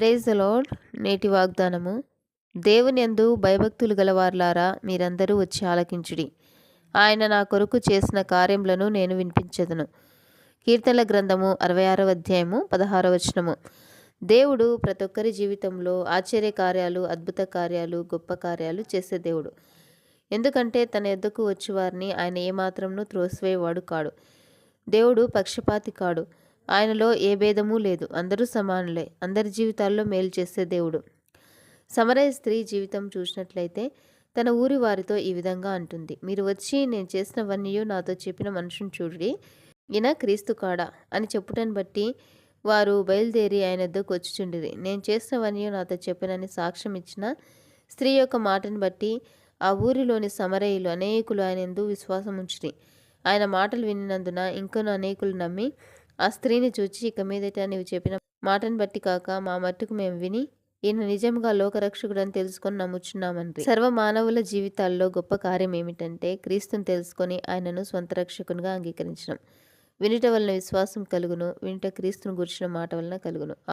Praise load నేటి వాగ్దానము. దేవునియందు భయభక్తులు గలవార్లారా మీరందరూ వచ్చి ఆలకించుడి. ఆయన నా కొరకు చేసిన కార్యములను నేను వినిపించదను. కీర్తనల గ్రంథము అరవై ఆరవ అధ్యాయము పదహారవ వచనము. దేవుడు ప్రతి ఒక్కరి జీవితంలో ఆశ్చర్య కార్యాలు అద్భుత కార్యాలు గొప్ప కార్యాలు చేసే దేవుడు. ఎందుకంటే తన ఎద్దకు వచ్చేవారిని ఆయన ఏమాత్రంను త్రోసివేవాడు కాడు. దేవుడు పక్షపాతి కాడు. ఆయనలో ఏ భేదము లేదు. అందరూ సమానులే. అందరి జీవితాల్లో మేలు చేసే దేవుడు. సమరయ స్త్రీ జీవితం చూసినట్లయితే తన ఊరి వారితో ఈ విధంగా అంటుంది. మీరు వచ్చి నేను చేసినవన్నీయో నాతో చెప్పిన మనుషుని చూడి ఈయన క్రీస్తు కాడా అని చెప్పుటని బట్టి వారు బయలుదేరి ఆయన వద్దకు వచ్చుచుండిరి నేను చేసినవన్నీ నాతో చెప్పినని సాక్ష్యం ఇచ్చిన స్త్రీ యొక్క మాటను బట్టి ఆ ఊరిలోని సమరయులు అనేకులు ఆయన ఎందు విశ్వాసం ఉంచిరి ఆయన మాటలు వినినందున ఇంకొన అనేకులు నమ్మి ఆ స్త్రీని చూచి ఇక మీదట నీవు చెప్పిన మాటను బట్టి కాక మా మట్టుకు మేము విని ఈయన నిజంగా లోకరక్షకుడని తెలుసుకొని నమ్ముచున్నామండి సర్వ మానవుల జీవితాల్లో గొప్ప కార్యం ఏమిటంటే క్రీస్తుని తెలుసుకొని ఆయనను స్వంత రక్షకునిగా అంగీకరించడం. వినుట వలన విశ్వాసం కలుగును వినుట క్రీస్తును గురించిన మాట వలన కలుగును.